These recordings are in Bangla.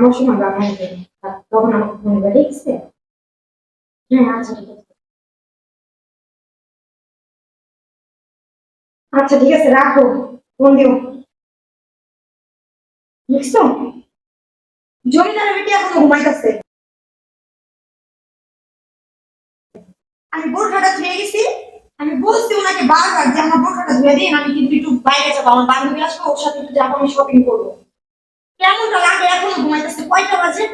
নামার সময় আসবে। আর তখন আমাকে ফোন করে ঠিক হ্যাঁ আচ্ছা ঠিক আছে। আচ্ছা ঠিক আছে, রাখো। ফোন দিও। দেখছ? জমিদারের বেটি এখনও ঘুমাইতেছে। আমি বোরখাটা ধুয়ে গেছি। আমি বলছি ওনাকে বারবার যে আমার বোরখাটা ধুয়ে দিন, আমি কিন্তু একটু বাইরে যাব। আমার বান্ধবী আসব ওর সাথে একটু যাব, আমি শপিং করব। কেমনটা লাগে এখনও ঘুমাইতেছে। কয়টা বাজে?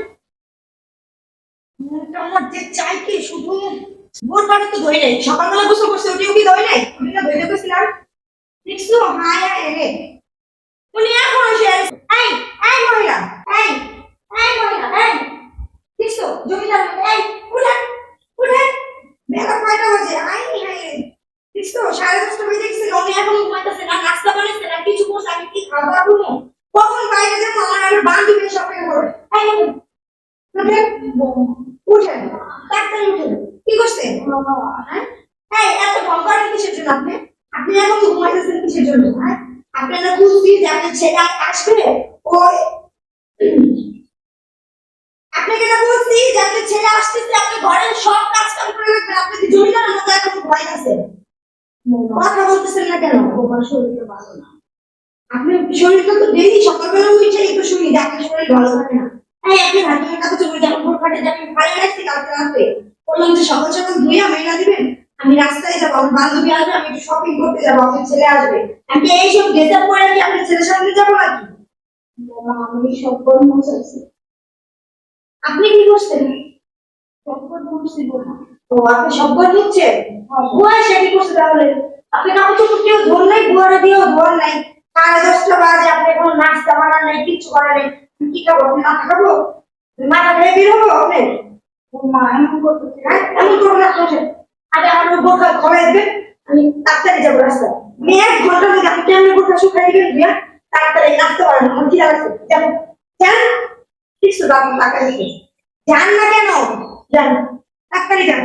মনটা আমার যে চাই কি শুধু? বোরখাটা তো ধরে নেই। সকালবেলা গোসল করছে ওটিও কি ধরে আমি ওটিটা ধরে গেছিলাম দেখছ? হায় আয় রে উনি এখন আছে। এই এই মহিলা এই এই মহিলা এই দেখছ জমিদার এই উঠেন উঠেন বেলা কয়টা বাজে আই হাই দেখছ সাড়ে দশটা বেজে গেছে উনি এখন ঘুমাইতেছে না নাস্তা বানাইছে না কিছু করছে আমি কি খাবার করব কখন বাইরে যাব আমার আর বান্ধবী শপিং করবে এই উঠেন উঠেন তাড়াতাড়ি উঠেন কি করছেন হ্যাঁ? এই এত ভয় করেন কিসের জন্য আপনি? আপনি এখন ঘুমাইতেছেন কিসের জন্য? হ্যাঁ? আপনারা বুঝছি যে আপনার ছেলে আসবে ওই আপনাকে না বলছি যে আপনার ছেলে আসতেছে আপনি ঘরের সব কাজ কাম করে রাখবেন আপনি কি জমিদারের মতো এখন ভয় আছে। কথা বলতেছেন না কেন? তোমার শরীরে ভালো না। আপনি শরীরটা তো ডেলি সকালবেলা উঠে একটু শুনি যে আপনার শরীর ভালো থাকে না। এই আপনি হাতের কাছে চলে যাবেন ভোর ফাটে যাবেন ভালো রাখছি কালকে রাতে? বললাম যে সকাল সকাল ধুইয়া মেলা দিবেন? আমি রাস্তায় যাব, আমার বান্ধবী আসবে, আমি একটু শপিং করতে যাব আপনার ছেলে আসবে। আমি এইসব গেজার পরে কি আপনার ছেলের সামনে যাব নাকি? আমি সব্বর মশাইছি আপনি কি করছেন? মশাই বাবা ও, আপনি সব্বর হচ্ছে বুয়া করছে তাহলে? আপনি কাপড় কেউ ধর নাই বুয়ারা দিয়েও ধর নাই। সাড়ে দশটা বাজে, আপনি কোনো নাস্তা বানান নাই, কিচ্ছু করার নেই। কি খাব? আপনি মাথা খাব? মাথা খেয়ে বের হব আপনি ও মা এমন করতেছে এমন করব না আগে আমার বোরখা খবর দেবেন আমি তাড়াতাড়ি যাব রাস্তায় আমি এক ঘণ্টার মধ্যে আপনি কেমন বোরখা শুকাই দিবেন দিয়া তাড়াতাড়ি নাচতে পারেন আমার কি লাগছে যান যান কিছু দাম টাকা দিতে যান না কেন যান তাড়াতাড়ি যান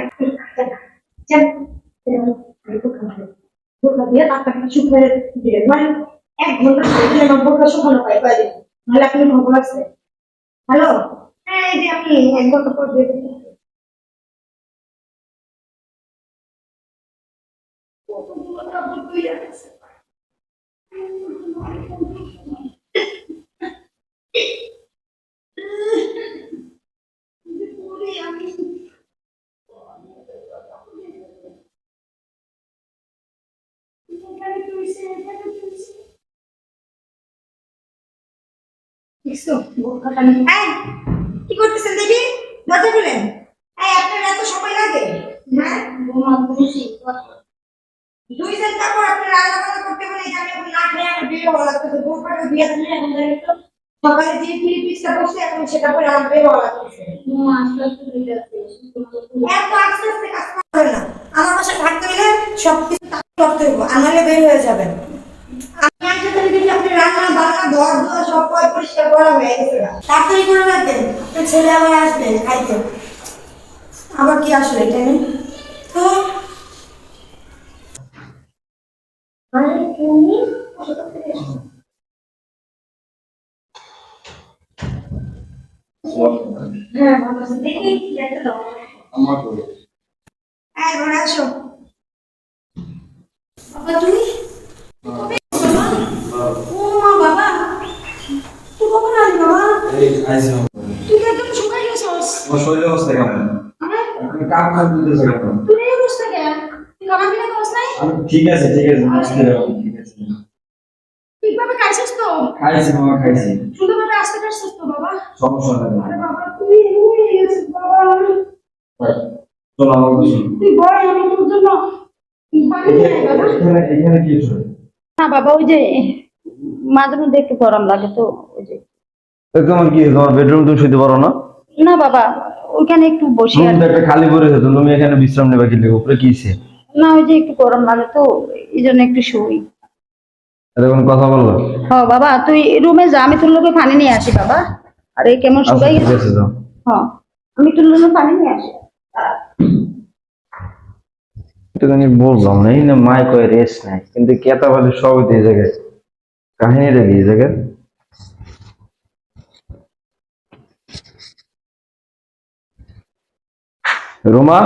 যান বোরখা দিয়ে তাড়াতাড়ি শুকিয়ে দিলেন মানে এক ঘণ্টা দিলে আমার বোরখা শুকানো পাই কয়দিন নাহলে আপনি খবর আছে হ্যালো হ্যাঁ এই যে আমি এক ঘণ্টা পর দিয়ে দিচ্ছি। দেখছ বোরখাটা নিয়ে এই, কি করতেছেন দেখি? দরজা খুলেন। আপনার এত সময় লাগে? হ্যাঁ? দুই সেট কাপড় আপনি রান্না বান্না করতে বলে যে আমি এখন না খেয়ে আমার বের হওয়া লাগতেছে বোরখাটা দিয়ে দিলে এখন তো সকালে যে থ্রি পিসটা এখন সেটা পরে আমার বের হওয়া লাগতেছে এত আস্তে আস্তে কাজ হবে না। আমার বাসায় থাকতে হলে সব কিছু করতে আনালে বের হয়ে যাবেন। আমি আজকে দেখি আপনি রান্না বান্না ঘর দুয়ার সব পয় পরিষ্কার করা হয়ে গেছে তাড়াতাড়ি করে রাখবেন আপনার ছেলে আবার আসবে খাইতে। আবার কি আসলে এটা নেই তো আরে তুমি কোথা থেকে এসেছ? হ্যাঁ ভালো দেখি আমার হ্যাঁ ঘরে আসো বাবা তুমি? ও মা বাবা। তুই কখন আসবি বাবা এই আইসি তুই একদম শুকাই গেছিস আমার শরীরের অবস্থা কেমন? হ্যাঁ। তুই এই অবস্থা কেন তুই আমি ঠিক আছে ঠিক আছে বুঝতে পারলাম, ঠিক আছে। ঠিকভাবে খাইছিস তো? খাইছি মামা খাইছি। সুন্দরভাবে আসতে পারছিস তো বাবা? সমস্যা নেই আরে বাবা এমন হয়ে গেছিস বাবা। চলো আমার বুঝি তুই বড় আমি তোর জন্য পানি নিয়ে আয় বাবা। এখানে এখানে কি হচ্ছে? না বাবা ওই যে মাঝে মধ্যে একটু গরম লাগে তো ওই যে। তোমার কি তোমার বেডরুম তুমি শুতে পারো না? না বাবা ওইখানে একটু বসি একটা খালি পড়ে আছে তুমি এখানে বিশ্রাম নেবা কি লেগে? উপরে কি না ওই যে একটু গরম লাগে তো এই জন্য একটু শুই। এখন কথা বলল? হ বাবা তুই রুমে যা আমি তোর লোকে পানি নিয়ে আসি বাবা। আরে কেমন আচ্ছা শুকাই গেছে? হ্যাঁ আমি তোর লোকে পানি নিয়ে আসি। একটুখানি বললাম না এই না মায় কয় রেস্ট নাই কিন্তু কেতা বাদে তো এই জায়গায় কাহিনীটা কি এই জায়গায়? রুমা?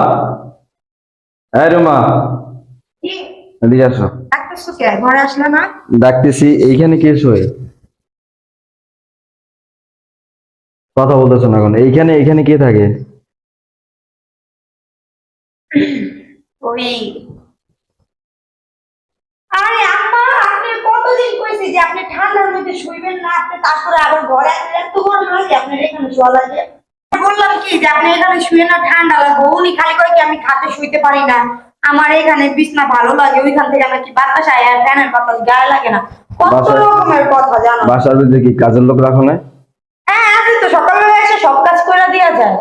হ্যাঁ রুমা। এদিকে আসো। ঘরে আসলে না? ডাকতেছি এইখানে কে শোয়? কথা বলতেছো না এখন এইখানে এইখানে কে থাকে? ওই। আরে আম্মা আপনি কতদিন কইছি যে আপনি ঠান্ডার মধ্যে শুইবেন না আপনি তারপরে আবার ঘরে আসলে এত গরম লাগে আপনার এখানে শোয়া লাগে বললাম কি যে আপনি এখানে শুয়ে না ঠান্ডা লাগবে। উনি খালি কয় কি আমি খাতে শুইতে পারি না। আমার এখানে বিছনা ভালো লাগে ওইখান থেকে নাকি বাতাস আয় আর ফ্যানের বাতাস গায়ে লাগে না। কত রকমের কথা জানো। বাসার ভিতরে কি কাজের লোক রাখো না হ্যাঁ আছে তো সকালবেলা এসে সব কাজ করে দেওয়া যায়।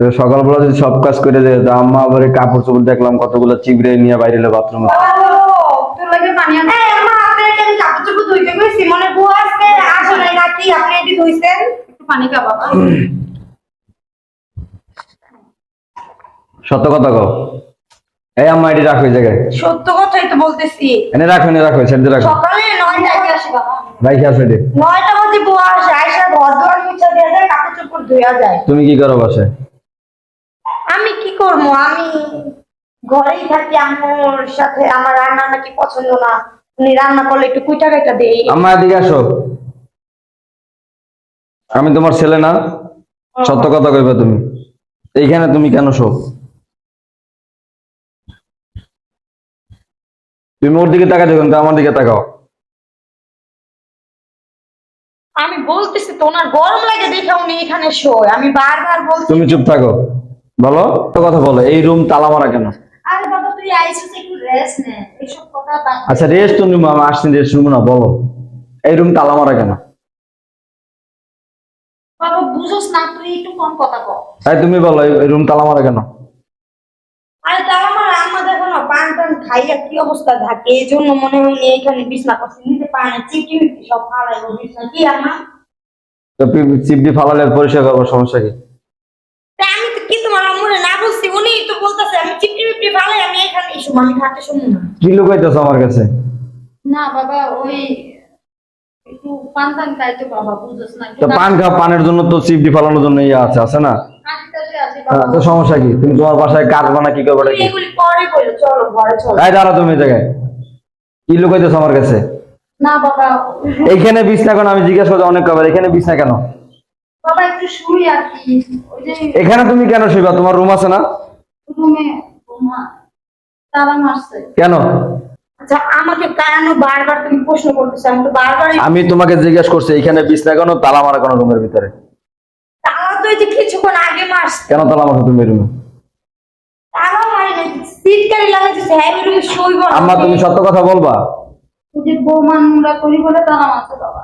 তো সকালবেলা যদি সব কাজ করে দেয় তো আম্মা আবার কাপড় চোপড় দেখলাম কতগুলো চিবড়ে নিয়ে বাইরে বাথরুমে বাবা গো, তোর লাগে পানি আন- এই আম্মা, আপনাকে আমি কাপড় চোপড় ধুইতে কইছি, মনে আজকে নাকি? আপনি এটি ধুইছেন? একটু পানি খা বাবা। সত্য কথা কও। এই আম্মা এটি রাখো এই জায়গায় সত্য কথাই তো বলতেছি। এনে রাখো এনে রাখো সেটা রাখো সকালে নয়টায় আসে বাবা? রাখি আসো এটি। নয়টা বাজে বুয়া আসে আইসা ঘর দুয়ার মুছা দেওয়া যায় কাপড় চোপড় ধুয়া যায়। তুমি কি করো বাসায় আমি কি করব? আমি ঘরেই থাকি আম্মুর সাথে আমার রান্না নাকি পছন্দ না। উনি রান্না করলে একটু কুইটা কাইটা দেই। আম্মা এদিকে আসো। আমি তোমার ছেলে না? সত্য কথা কইবা তুমি। এইখানে তুমি কেন শো তুমি ওর দিকে তাকা দেখুন তো আমার দিকে তাকাও। আমি বলতেছি তো ওনার গরম লাগে দেখে উনি এখানে শোয়। আমি বারবার বলছি তুমি চুপ থাকো। বলো একটা কথা বলো এই রুম তালা মারা কেন? আরে বাবা তুই আইছিস একটু রেস্ট নে এইসব কথা আচ্ছা রেস্ট তুমি মামা আসছেন রেস্ট রুম না বলো। এই রুম তালা মারা কেন? বাবা বুঝোস না তুই একটু কম কথা কর তাই তুমি বলো এই রুম তালা মারা কেন? আরে দেখো না পান টান খাইয়া কি অবস্থা থাকে? এই জন্য মনে হয় উনি এইখানে বিছনা করছে নিতে পারে চিপটি সব ফালাইবো বিছনা কি আম্মা তো চিপটি ফালালে পরিষ্কার করব সমস্যা কি? আমি তো কি তোমার আম্মুরে না বলছি উনি তো বলতেছে আমি চিপটি মিপটি ফালাই আমি এখানে এসব আমি খাতে শুনি না। কি লুকাইতেছ আমার কাছে? না বাবা ওই একটু পান টান খাই তো বাবা বুঝোস না। তো পান খা পানের জন্য তো চিপটি ফালানোর জন্য ইয়ে আছে আছে না কাশিটাশি আছে হ্যাঁ, বাবা তো সমস্যা কি? তুমি তোমার বাসায় বানা কি করবে তাই দাঁড়া তুমি জায়গায় কি লুকাইতেছ আমার কাছে? না বাবা। এইখানে বিছনা কেন? আমি জিজ্ঞাসা করছি অনেক কবার এখানে বিছনা কেন? বাবা একটু শুই আর কি। এখানে তুমি কেন শুইবা? তোমার রুম আছে না? রুমে তালা মারছে। কেন? আচ্ছা আমাকে কেন বারবার তুমি প্রশ্ন করতেছো? আমি তো বারবার আমি তোমাকে জিজ্ঞেস করছি এখানে বিছনা কেন তালা মারা কেন রুমের ভিতরে? যে কিছুক্ষণ আগে মারছে। কেন তালা মারছো তুমি রুমে তারাও মারি না শীতকালে লাগাইছে হ্যাঁ রুমে শুইব আম্মা তুমি সত্য কথা বলবা? যে বৌমা নোংরা করি বলে তালা মারছে বাবা।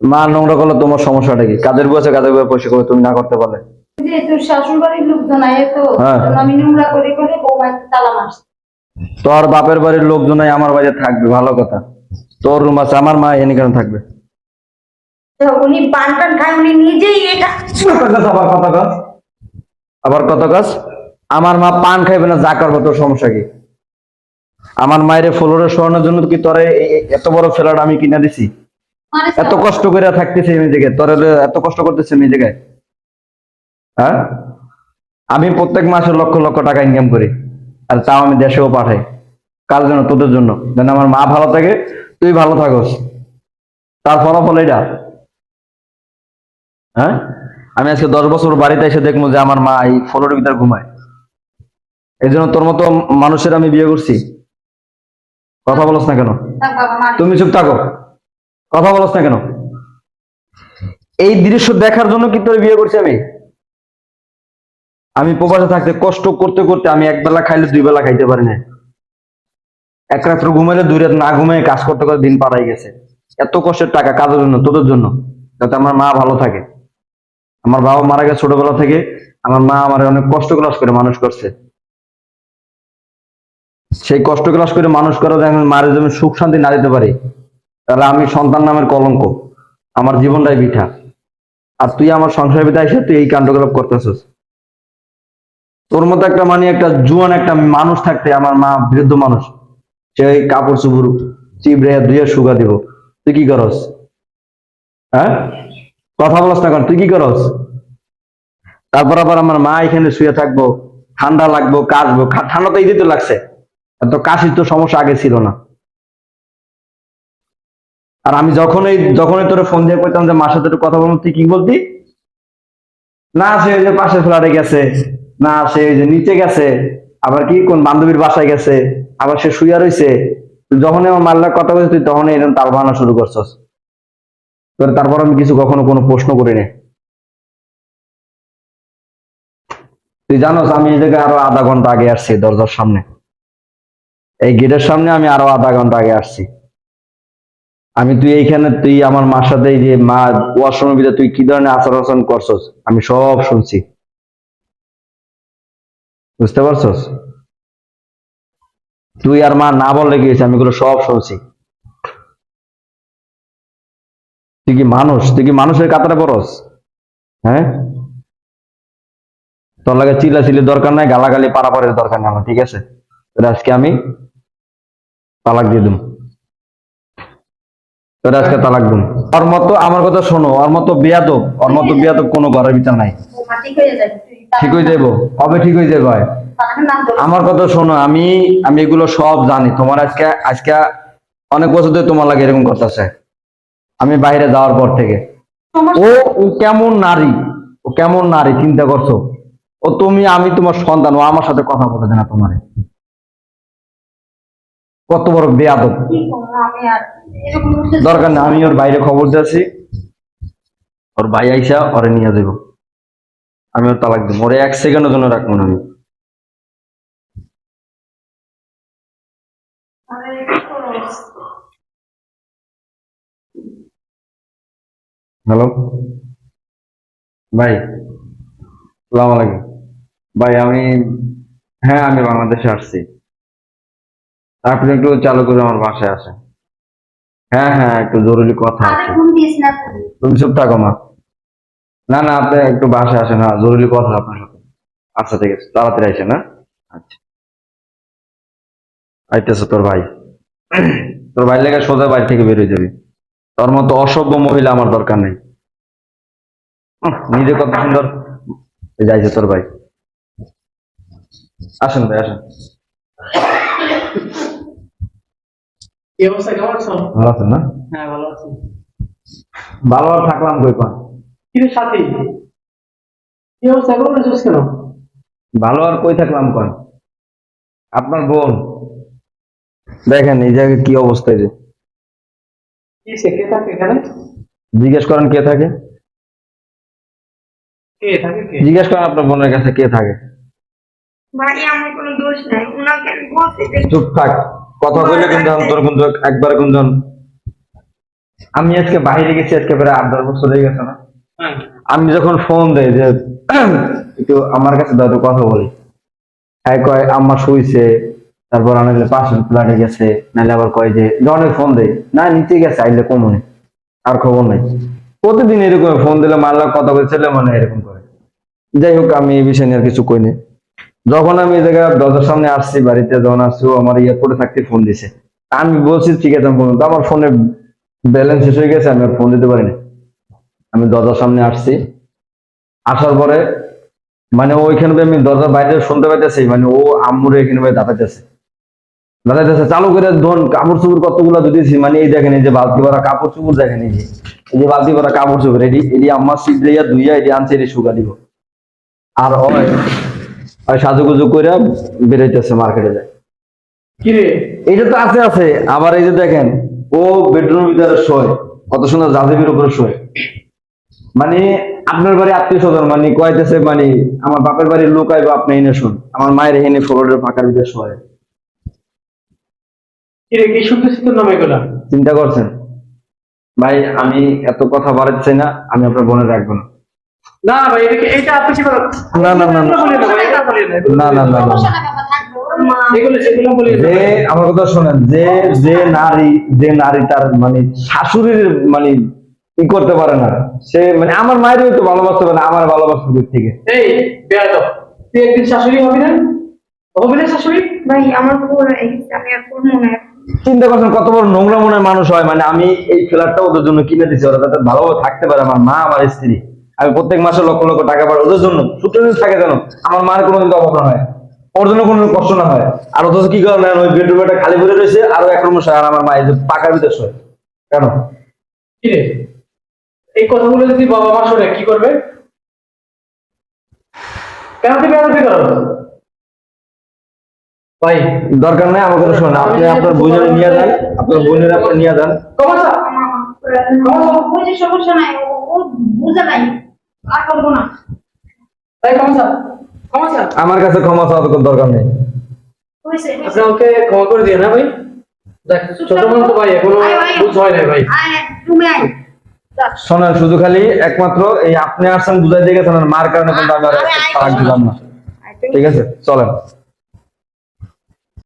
মা নোংরা করলে তোমার সমস্যাটা কি? কাদের বসে কাদের বসে পয়সা করে তুমি না করতে পারলে? যে তোর শ্বশুর বাড়ির লোকজন আয় তো হ্যাঁ। জন্য আমি নোংরা করি বলে বৌমা তালা মারছে। তোর বাপের বাড়ির লোকজনাই আমার বাড়িতে থাকবে ভালো কথা। তোর রুম আছে আমার মা এনে কেন থাকবে। উনি পান টান খায় উনি নিজেই এটা আবার কথা কাজ আবার কত কাজ আমার মা পান খাইবে না যা করব তোর সমস্যা কি? আমার মায়ের ফ্লোরে শোয়ানোর জন্য কি তোরে এত বড় ফ্ল্যাট আমি কিনা দিছি? এত কষ্ট করে থাকতেছি আমি জায়গায় তোর এত কষ্ট করতেছি আমি জায়গায়। হ্যাঁ? আমি প্রত্যেক মাসে লক্ষ লক্ষ টাকা ইনকাম করি আর তাও আমি দেশেও পাঠাই। কার জন্য? তোদের জন্য। যেন আমার মা ভালো থাকে তুই ভালো থাকস। তার ফলাফল এটা হ্যাঁ? আমি আজকে দশ বছর বাড়িতে এসে দেখব যে আমার মা এই ফলোর ভিতরে ঘুমায়। এই জন্য তোর মতো মানুষের আমি বিয়ে করছি। কথা বলস না কেন? তুমি চুপ থাকো। কথা বলছ না কেন? এই দৃশ্য দেখার জন্য কি তোর বিয়ে করছি আমি? আমি প্রবাসে থাকতে কষ্ট করতে করতে আমি এক বেলা খাইলে দুই বেলা খাইতে পারি না। এক রাত্র ঘুমাইলে দুই রাত না ঘুমাই কাজ করতে করে দিন পারাই গেছে। এত কষ্টের টাকা কাজের জন্য, তোদের জন্য, যাতে আমার মা ভালো থাকে। আমার বাবা মারা গেছে ছোটবেলা থেকে। আমার মা আমার অনেক কষ্ট ক্লাস করে মানুষ করছে। সেই কষ্ট ক্লাস করে মানুষ করা আমি মারে যেন সুখ শান্তি না দিতে পারি, তাহলে আমি সন্তান নামের কলঙ্ক। আমার জীবনটাই বিঠা আর তুই আমার সংসার ভিতরে এসে তুই এই কাণ্ডগুলো করতেছিস। তোর মতো একটা মানে একটা জুয়ান একটা মানুষ থাকতে আমার মা বৃদ্ধ মানুষ, সে কাপড় চুপুর চিবড়ে ধুয়ে শুকা দিব। তুই কি করস? হ্যাঁ? কথা বলস না তুই কি করস? তারপর আবার আমার মা এখানে শুয়ে থাকব, ঠান্ডা লাগবো, কাশবো ঠান্ডা তো তো লাগছে। এত কাশির তো সমস্যা আগে ছিল না। আর আমি যখনই যখনই তোর ফোন দিয়ে করতাম যে, মার সাথে কথা বলব, তুই কি বলতি? না, সে ওই যে পাশের ফ্ল্যাটে গেছে। না, সে ওই যে নিচে গেছে। আবার কি, কোন বান্ধবীর বাসায় গেছে। আবার সে শুয়ে তুই যখনই আমার মাল্লার কথা বলছিস তুই তখনই এরকম তাল বাহানা শুরু করছস। তারপর আমি কিছু কখনো কোনো প্রশ্ন করি না তুই জানোস, আমি জায়গায় আরও আধা ঘণ্টা আগে আসছি দরজার সামনে। এই গেটের সামনে আমি আরও আধা ঘণ্টা আগে আসছি। আমি তুই এইখানে, তুই আমার মার সাথে যে মা ওয়াশরুমের ভিতরে তুই কি ধরনের আচরণ আচরণ করছস, আমি সব শুনছি। বুঝতে পারছস? তুই আর মা না বললে কি হয়েছে? আমি এগুলো সব শুনছি। তুই মানুষ? কি মানুষের কাতারে পড়স হ্যাঁ? তোর লাগে চিল্লা চিল্লি দরকার নাই, গালাগালি পারাপারের দরকার নাই আমার, ঠিক আছে? আজকে আমি তালাক দিয়ে দিম। আজকে তালাক দিম। ওর মতো আমার কথা শোনো, ওর মতো বিয়াদব, ওর মতো বিয়াদব কোনো ঘরের ভিতর নাই। ঠিক হয়ে যাবে কবে ঠিক হয়ে যাবে। আমার কথা শোনো, আমি আমি এগুলো সব জানি। তোমার আজকে আজকে অনেক বছর ধরে তোমার লাগে এরকম করতেছে। আমি বাইরে যাওয়ার পর থেকে। ও ও কেমন নারী? ও কেমন নারী চিন্তা করছ? ও তুমি আমি তোমার সন্তান ও আমার সাথে কথা বলে না তোমার। কত বড় বেয়াদব। উঠতে- দরকার নেই আমি ওর বাইরে খবর দিয়েছি। ওর ভাই আইসা ওরে নিয়ে যাব আমি ওর তালাক দিব। ওরে এক সেকেন্ডের জন্য রাখব না আমি। হ্যালো ভাই সালাম আলাইকুম। ভাই আমি হ্যাঁ আমি বাংলাদেশে আসছি। আপনি একটু চালু করে আমার বাসায় আসেন। হ্যাঁ হ্যাঁ একটু জরুরি কথা আছে। না। তুমি চুপ থাকো মা। না না আপনি একটু বাসায় আসেন হ্যাঁ জরুরি কথা আপনার সাথে। আচ্ছা ঠিক আছে তাড়াতাড়ি আসেন হ্যাঁ? আচ্ছা। আইতেছে তোর ভাই। তোর ভাই লেগে সোজা বাড়ি থেকে বেরোয় যাবি। তোর মতো অসভ্য মহিলা আমার দরকার নেই। নিজে কত সুন্দর। যাইছে তোর ভাই। আসেন ভাই আসেন। ভালো আছেন না? হ্যাঁ ভালো আছি। ভালো আর থাকলাম কই পান কি সাথী? কি অবস্থা? কেমন আছিস কেন? ভালো আর কই থাকলাম কন? আপনার বোন? দেখেন এই জায়গায় কি অবস্থা যে? কি সে কে থাকে এখানে? জিজ্ঞেস করেন কে থাকে? কে থাকে কে? জিজ্ঞেস করেন আপনার বোনের কাছে কে থাকে। ভাই আমার কোনো দোষ নাই। উনাকে আমি বলতে চুপ থাক। কথা কইলে কিন্তু কিন্তু একবার কিন্তু আমি আজকে বাইরে গেছি আজকে প্রায় আট দশ বছর হয়ে গেছে না। হ্যাঁ। আমি যখন ফোন দেই যে একটু আমার কাছে দাও একটু কথা বলি। হ্যাঁ কয় আম্মা শুইছে। তারপর আনাইলে পাশের ফ্ল্যাটে গেছে নাহলে আবার কয় যে অনেক ফোন দেয়। না নিচে গেছে, আইলে কমনে আর খবর নাই। প্রতিদিন এরকম ফোন দিলে মারলা কথা বলে ছেলে মানে এরকম করে। যাই হোক, আমি এই বিষয় নিয়ে কিছু কইনি। যখন আমি এই জায়গায় দরজার সামনে আসছি, বাড়িতে যখন আসছি আমার এয়ারপোর্টে থাকতে ফোন দিছে। আমি বলছি, ঠিক আছে ফোন। আমার ফোনে ব্যালেন্স শেষ হয়ে গেছে, আমি আর ফোন দিতে পারিনি আমি দরজার সামনে আসছি। আসার পরে মানে ওইখানে আমি দরজার বাইরে শুনতে পাইতেছি মানে ও আম্মুরে এখানে দাঁড়াইতেছে। দাঁড়াইতেছে চালু করে ধন কাপড় চুপড় কতগুলো দিতেছি মানে এই দেখেন এই যে বালতি ভরা কাপড় চুপড় দেখেন এই যে এই যে বালতি ভরা কাপড় চুপড় এটি এটি আম্মা সিট দিয়া ধুইয়া এটি আনছে এটি শুকা দিব। আর ওই সাজুগুজু করে বেরোইতেছে মার্কেটে যায়। এইটা তো আছে আছে আবার এই যে দেখেন ও বেডরুমের ভিতরে শোয় কত সুন্দর জাজিবের উপরে শোয়। মানে আপনার বাড়ি আত্মীয় স্বজন মানে কয়েতেছে মানে আমার বাপের বাড়ির লোক আইব আপনি এনে শুন। আমার মায়ের এনে ফ্লোরের ফাঁকার ভিতরে শোয়। কি শুনতেছি তোর এগুলা? চিন্তা করছেন? ভাই আমি এত কথা বাড়াচ্ছি না আমি আপনার বোনে রাখব না। না ভাই এটা আপনি কি না, না, না, না। না ভাই, এটা বলিয়ে না, এগুলো না না না। না সমস্যা নাই বাবা, থাকব। মা এগুলো সেগুলো বলিয়ে না যে আমার কথা শোনেন যে যে নারী যে নারী তার মানে শাশুড়ির মানে ই করতে পারে না। সে মানে আমার মায়ের তো ভালোবাসতে পারে না আমার ভালোবাসতে দূর থেকে। এই বেয়াদব তুই একদিন শাশুড়ি হবি না? হবি না শাশুড়ি? ভাই আমার ভুল হয়ে গেছে আমি আর করব না চিন্তা করছেন কত বড় নোংরা মনের মানুষ হয় মানে আমি এই ফ্ল্যাটটা ওদের জন্য কিনে দিচ্ছি ওরা যাতে ভালোভাবে থাকতে পারে, আমার মা, আমার স্ত্রী। আমি প্রত্যেক মাসে লক্ষ লক্ষ টাকা পাই, ওদের জন্য। সুতরাং থাকে যেন, আমার মার কোনো কিন্তু অভাব হয়। ওর জন্য কোনো কষ্ট না হয়। আর অথচ কি কারণে ওই বেডরুমটা খালি পড়ে রয়েছে, আরও এক রুম আর আমার মা, এই যে পাকার ভিতরে শোয় কেন? এই কথাগুলো যদি বাবা মা শোনে, কি করবে? কেন তুই বেরোতে করো ভাই দরকার নাই আমাকে শোন আপনি আপনার বোনের নিয়ে যান আপনার বোনের আপনি নিয়ে যান। সমস্যা নাই ও বুঝে নাই আর করব না। কমাসা কমাসা আমার কাছে ক্ষমা চাওয়ার কোনো দরকার নেই। আপনি ক্ষমা করে দিয়ে না ভাই? দেখ ছোট মানুষ তো ভাই এখনও। বুঝ হয় না ভাই। তুমি। শোনেন শুধু খালি একমাত্র এই আপনি আসছেন বুঝাই দিয়ে গেছেন মার কারণে কিন্তু আমি আর আরে, আয়, তালাক দিলাম না। ঠিক আছে? চলেন।